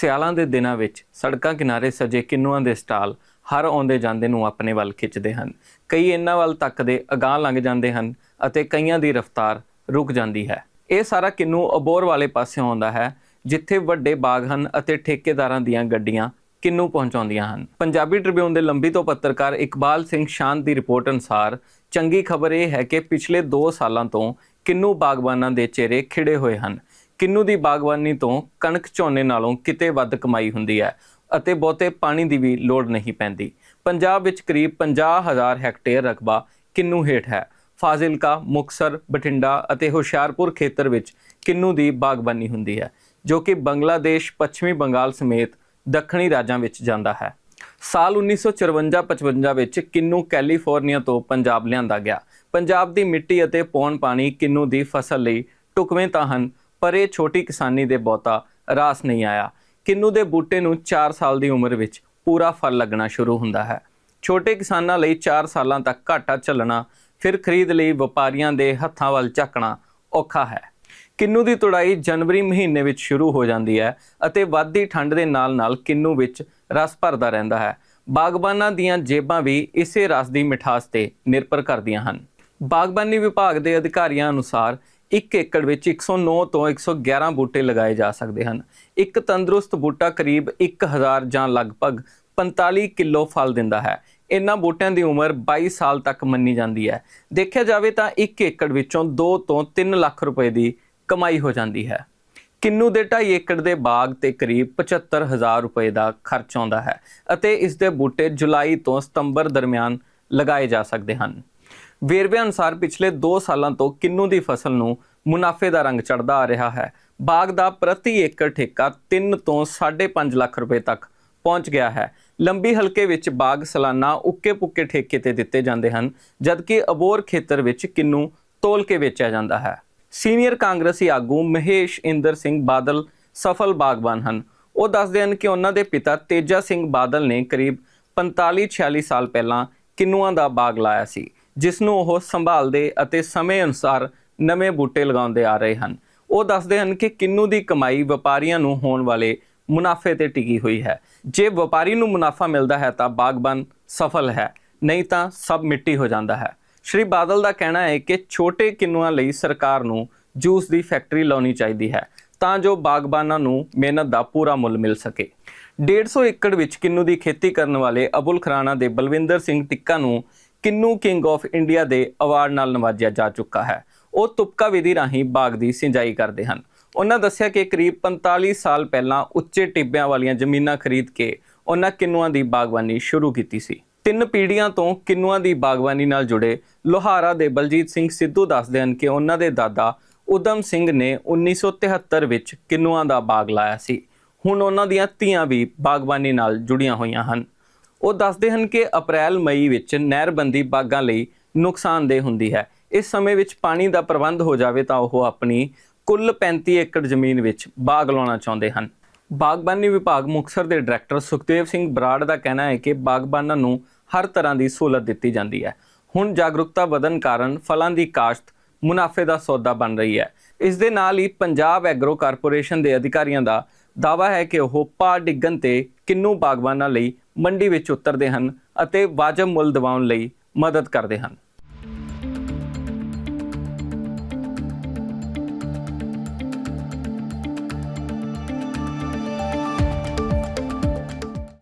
ਸਿਆਲਾਂ ਦੇ ਦਿਨਾਂ ਵਿੱਚ ਸੜਕਾਂ ਕਿਨਾਰੇ ਸਜੇ ਕਿੰਨੂਆਂ ਦੇ ਸਟਾਲ ਹਰ ਆਉਂਦੇ ਜਾਂਦੇ ਨੂੰ ਆਪਣੇ ਵੱਲ ਖਿੱਚਦੇ ਹਨ। ਕਈ ਇਹਨਾਂ ਵੱਲ ਤੱਕਦੇ ਅਗਾਹ ਲੰਘ ਜਾਂਦੇ ਹਨ ਅਤੇ ਕਈਆਂ ਦੀ ਰਫ਼ਤਾਰ ਰੁਕ ਜਾਂਦੀ ਹੈ। ਇਹ ਸਾਰਾ ਕਿੰਨੂ ਅਬੋਰ ਵਾਲੇ ਪਾਸੇ ਆਉਂਦਾ ਹੈ, ਜਿੱਥੇ ਵੱਡੇ ਬਾਗ ਹਨ ਅਤੇ ਠੇਕੇਦਾਰਾਂ ਦੀਆਂ ਗੱਡੀਆਂ ਕਿੰਨੂ ਪਹੁੰਚਾਉਂਦੀਆਂ ਹਨ। ਪੰਜਾਬੀ ਟ੍ਰਿਬਿਊਨ ਦੇ ਲੰਬੀ ਤੋਂ ਪੱਤਰਕਾਰ ਇਕਬਾਲ ਸਿੰਘ ਸ਼ਾਂਤ ਦੀ ਰਿਪੋਰਟ ਅਨੁਸਾਰ, ਚੰਗੀ ਖਬਰ ਇਹ ਹੈ ਕਿ ਪਿਛਲੇ 2 ਸਾਲਾਂ ਤੋਂ ਕਿੰਨੂ ਬਾਗਬਾਨਾਂ ਦੇ ਚਿਹਰੇ ਖਿੜੇ ਹੋਏ ਹਨ ਕਿੰਨੂ ਦੀ ਬਾਗਬਾਨੀ ਤੋਂ ਕਣਕ ਝੋਨੇ ਨਾਲੋਂ ਕਿਤੇ ਵੱਧ ਕਮਾਈ ਹੁੰਦੀ ਹੈ ਅਤੇ ਬਹੁਤੇ ਪਾਣੀ ਦੀ ਵੀ ਲੋੜ ਨਹੀਂ ਪੈਂਦੀ। ਪੰਜਾਬ ਵਿੱਚ ਕਰੀਬ 50000 ਹੈਕਟੇਅਰ ਰਕਬਾ ਕਿੰਨੂ ਹੇਠ ਹੈ। ਫਾਜ਼ਿਲਕਾ, ਮੁਕਸਰ, ਬਠਿੰਡਾ ਅਤੇ ਹੁਸ਼ਿਆਰਪੁਰ ਖੇਤਰ ਵਿੱਚ ਕਿੰਨੂ ਦੀ ਬਾਗਬਾਨੀ ਹੁੰਦੀ ਹੈ, ਜੋ ਕਿ ਬੰਗਲਾਦੇਸ਼, ਪੱਛਮੀ ਬੰਗਾਲ ਸਮੇਤ ਦੱਖਣੀ ਰਾਜਾਂ ਵਿੱਚ ਜਾਂਦਾ ਹੈ। ਸਾਲ 1954-55 ਵਿੱਚ ਕਿੰਨੂ ਕੈਲੀਫੋਰਨੀਆ ਤੋਂ ਪੰਜਾਬ ਲਿਆਂਦਾ ਗਿਆ। ਪੰਜਾਬ ਦੀ ਮਿੱਟੀ ਅਤੇ ਪੌਣ ਪਾਣੀ ਕਿੰਨੂ ਦੀ ਫਸਲ ਲਈ ਟੁਕਵੇਂ ਤਾਂ ਹਨ ਪਰ ਇਹ ਛੋਟੀ ਕਿਸਾਨੀ ਦੇ ਬਹੁਤਾ ਰਾਸ ਨਹੀਂ ਆਇਆ। ਕਿੰਨੂ ਦੇ ਬੂਟੇ ਨੂੰ 4 ਸਾਲ ਦੀ ਉਮਰ ਵਿੱਚ ਪੂਰਾ ਫਲ ਲੱਗਣਾ ਸ਼ੁਰੂ ਹੁੰਦਾ ਹੈ। ਛੋਟੇ ਕਿਸਾਨਾਂ ਲਈ 4 ਸਾਲਾਂ ਤੱਕ ਘਾਟਾ ਚੱਲਣਾ ਫਿਰ ਖਰੀਦ ਲਈ ਵਪਾਰੀਆਂ ਦੇ ਹੱਥਾਂ ਵੱਲ ਝਾਕਣਾ ਔਖਾ ਹੈ। ਕਿੰਨੂ ਦੀ ਤੁੜਾਈ ਜਨਵਰੀ ਮਹੀਨੇ ਵਿੱਚ ਸ਼ੁਰੂ ਹੋ ਜਾਂਦੀ ਹੈ ਅਤੇ ਵੱਧਦੀ ਠੰਡ ਦੇ ਨਾਲ-ਨਾਲ ਕਿੰਨੂ ਵਿੱਚ ਰਸ ਭਰਦਾ ਰਹਿੰਦਾ ਹੈ। ਬਾਗਬਾਨਾਂ ਦੀਆਂ ਜੇਬਾਂ ਵੀ ਇਸੇ ਰਸ ਦੀ ਮਿਠਾਸ ਤੇ ਨਿਰਭਰ ਕਰਦੀਆਂ ਹਨ। ਬਾਗਬਾਨੀ ਵਿਭਾਗ ਦੇ ਅਧਿਕਾਰੀਆਂ ਅਨੁਸਾਰ 1 ਏਕੜ ਵਿੱਚ 109 ਤੋਂ 111 ਬੂਟੇ ਲਗਾਏ ਜਾ ਸਕਦੇ ਹਨ। ਇੱਕ ਤੰਦਰੁਸਤ ਬੂਟਾ ਕਰੀਬ 1000 ਜਾਂ ਲਗਭਗ 45 ਕਿਲੋ ਫਲ ਦਿੰਦਾ ਹੈ। ਇਹਨਾਂ ਬੂਟਿਆਂ ਦੀ ਉਮਰ 22 ਸਾਲ ਤੱਕ ਮੰਨੀ ਜਾਂਦੀ ਹੈ। ਦੇਖਿਆ ਜਾਵੇ ਤਾਂ 1 ਏਕੜ ਵਿੱਚੋਂ 2 ਤੋਂ 3 ਲੱਖ ਰੁਪਏ ਦੀ ਕਮਾਈ ਹੋ ਜਾਂਦੀ ਹੈ। ਕਿੰਨੂ ਦੇ 2.5 ਏਕੜ ਦੇ ਬਾਗ ਤੇ ਕਰੀਬ 75000 ਰੁਪਏ ਦਾ ਖਰਚ ਆਉਂਦਾ ਹੈ ਅਤੇ ਇਸ ਦੇ ਬੂਟੇ ਜੁਲਾਈ ਤੋਂ ਸਤੰਬਰ ਦਰਮਿਆਨ ਲਗਾਏ ਜਾ ਸਕਦੇ ਹਨ। ਵੇਰਵੇ ਅਨੁਸਾਰ ਪਿਛਲੇ 2 ਸਾਲਾਂ ਤੋਂ ਕਿੰਨੂ ਦੀ ਫਸਲ ਨੂੰ ਮੁਨਾਫੇ ਦਾ ਰੰਗ ਚੜਦਾ ਆ ਰਿਹਾ ਹੈ। ਬਾਗ ਦਾ ਪ੍ਰਤੀ ਏਕੜ ਠੇਕਾ 3 ਤੋਂ 5.5 ਲੱਖ ਰੁਪਏ ਤੱਕ ਪਹੁੰਚ ਗਿਆ ਹੈ। ਲੰਬੀ ਹਲਕੇ ਵਿੱਚ ਬਾਗ ਸਾਲਾਨਾ ਉੱਕੇ ਪੁੱਕੇ ਠੇਕੇ ਤੇ ਦਿੱਤੇ ਜਾਂਦੇ ਹਨ, ਜਦਕਿ ਅਬੋਰ ਖੇਤਰ ਵਿੱਚ ਕਿੰਨੂ ਤੋਲ ਕੇ ਵੇਚਿਆ ਜਾਂਦਾ ਹੈ। ਸੀਨੀਅਰ ਕਾਂਗਰਸੀ ਆਗੂ ਮਹੇਸ਼ ਇੰਦਰ ਸਿੰਘ ਬਾਦਲ ਸਫਲ ਬਾਗਬਾਨ ਹਨ। ਉਹ ਦੱਸਦੇ ਹਨ ਕਿ ਉਹਨਾਂ ਦੇ ਪਿਤਾ ਤੇਜਾ ਸਿੰਘ ਬਾਦਲ ਨੇ ਕਰੀਬ 45-46 ਸਾਲ ਪਹਿਲਾਂ ਕਿੰਨੂਆਂ ਦਾ ਬਾਗ ਲਾਇਆ ਸੀ। ਜਿਸ ਨੂੰ ਉਹ ਸੰਭਾਲਦੇ ਅਤੇ ਸਮੇਂ ਅਨੁਸਾਰ ਨਵੇਂ ਬੂਟੇ ਲਗਾਉਂਦੇ ਆ ਰਹੇ ਹਨ। ਉਹ ਦੱਸਦੇ ਹਨ ਕਿ ਕਿੰਨੂ ਦੀ ਕਮਾਈ ਵਪਾਰੀਆਂ ਨੂੰ ਹੋਣ ਵਾਲੇ ਮੁਨਾਫੇ ਤੇ ਟਿਕੀ ਹੋਈ ਹੈ। ਜੇ ਵਪਾਰੀ ਨੂੰ ਮੁਨਾਫਾ ਮਿਲਦਾ ਹੈ ਤਾਂ ਬਾਗਬਾਨ ਸਫਲ ਹੈ, ਨਹੀਂ ਤਾਂ ਸਭ ਮਿੱਟੀ ਹੋ ਜਾਂਦਾ ਹੈ। ਸ਼੍ਰੀ ਬਾਦਲ ਦਾ ਕਹਿਣਾ ਹੈ ਕਿ ਛੋਟੇ ਕਿੰਨੂਆਂ ਲਈ ਸਰਕਾਰ ਨੂੰ ਜੂਸ ਦੀ ਫੈਕਟਰੀ ਲਾਉਣੀ ਚਾਹੀਦੀ ਹੈ ਤਾਂ ਜੋ ਬਾਗਬਾਨਾਂ ਨੂੰ ਮਿਹਨਤ ਦਾ ਪੂਰਾ ਮੁੱਲ ਮਿਲ ਸਕੇ। 150 ਏਕੜ ਵਿੱਚ ਕਿੰਨੂ ਦੀ ਖੇਤੀ ਕਰਨ ਵਾਲੇ ਅਬੁਲ ਖਰਾਣਾ ਦੇ ਬਲਵਿੰਦਰ ਸਿੰਘ ਟਿੱਕਾ ਨੂੰ ਕਿੰਨੂ ਕਿੰਗ ਆਫ ਇੰਡੀਆ ਦੇ ਅਵਾਰਡ ਨਾਲ ਨਵਾਜਿਆ ਜਾ ਚੁੱਕਾ ਹੈ। ਉਹ ਤੁਪਕਾ ਵਿਧੀ ਰਾਹੀਂ ਬਾਗ ਦੀ ਸਿੰਜਾਈ ਕਰਦੇ ਹਨ। ਉਹਨਾਂ ਦੱਸਿਆ ਕਿ ਕਰੀਬ 45 ਸਾਲ ਪਹਿਲਾਂ ਉੱਚੇ ਟਿੱਬਿਆਂ ਵਾਲੀਆਂ ਜ਼ਮੀਨਾਂ ਖਰੀਦ ਕੇ ਉਹਨਾਂ ਕਿੰਨੂਆਂ ਦੀ ਬਾਗਬਾਨੀ ਸ਼ੁਰੂ ਕੀਤੀ ਸੀ। ਤਿੰਨ ਪੀੜ੍ਹੀਆਂ ਤੋਂ ਕਿੰਨੂਆਂ ਦੀ ਬਾਗਬਾਨੀ ਨਾਲ ਜੁੜੇ ਲੋਹਾਰਾ ਦੇ ਬਲਜੀਤ ਸਿੰਘ ਸਿੱਧੂ ਦੱਸਦੇ ਹਨ ਕਿ ਉਹਨਾਂ ਦੇ ਦਾਦਾ ਉਦਮ ਸਿੰਘ ਨੇ 1973 ਵਿੱਚ ਕਿੰਨੂਆਂ ਦਾ ਬਾਗ ਲਾਇਆ ਸੀ। ਹੁਣ ਉਹਨਾਂ ਦੀਆਂ ਧੀਆਂ ਵੀ ਬਾਗਬਾਨੀ ਨਾਲ ਜੁੜੀਆਂ ਹੋਈਆਂ ਹਨ। ਉਹ ਦੱਸਦੇ ਹਨ ਕਿ ਅਪ੍ਰੈਲ, ਮਈ ਵਿੱਚ ਨਹਿਰਬੰਦੀ ਬਾਗਾਂ ਲਈ ਨੁਕਸਾਨਦੇਹ ਹੁੰਦੀ ਹੈ। ਇਸ ਸਮੇਂ ਵਿੱਚ ਪਾਣੀ ਦਾ ਪ੍ਰਬੰਧ ਹੋ ਜਾਵੇ ਤਾਂ ਉਹ ਆਪਣੀ ਕੁੱਲ 35 ਏਕੜ ਜ਼ਮੀਨ ਵਿੱਚ ਬਾਗ ਲਾਉਣਾ ਚਾਹੁੰਦੇ ਹਨ। ਬਾਗਬਾਨੀ ਵਿਭਾਗ ਮੁਕਤਸਰ ਦੇ ਡਾਇਰੈਕਟਰ ਸੁਖਦੇਵ ਸਿੰਘ ਬਰਾੜ ਦਾ ਕਹਿਣਾ ਹੈ ਕਿ ਬਾਗਬਾਨਾਂ ਨੂੰ ਹਰ ਤਰ੍ਹਾਂ ਦੀ ਸਹੂਲਤ ਦਿੱਤੀ ਜਾਂਦੀ ਹੈ। ਹੁਣ ਜਾਗਰੂਕਤਾ ਵਧਣ ਕਾਰਨ ਫਲਾਂ ਦੀ ਕਾਸ਼ਤ ਮੁਨਾਫੇ ਦਾ ਸੌਦਾ ਬਣ ਰਹੀ ਹੈ। ਇਸ ਦੇ ਨਾਲ ਹੀ ਪੰਜਾਬ ਐਗਰੋ ਕਾਰਪੋਰੇਸ਼ਨ ਦੇ ਅਧਿਕਾਰੀਆਂ ਦਾ ਦਾਵਾ ਹੈ ਕਿ ਉਹ ਪਾ ਡਿੱਗਣ ਤੇ ਕਿੰਨੂ ਬਾਗਬਾਨਾਂ ਲਈ ਮੰਡੀ ਵਿੱਚ ਉਤਰਦੇ ਹਨ ਅਤੇ ਵਾਜਬ ਮੁੱਲ ਦਿਵਾਉਣ ਲਈ ਮਦਦ ਕਰਦੇ ਹਨ।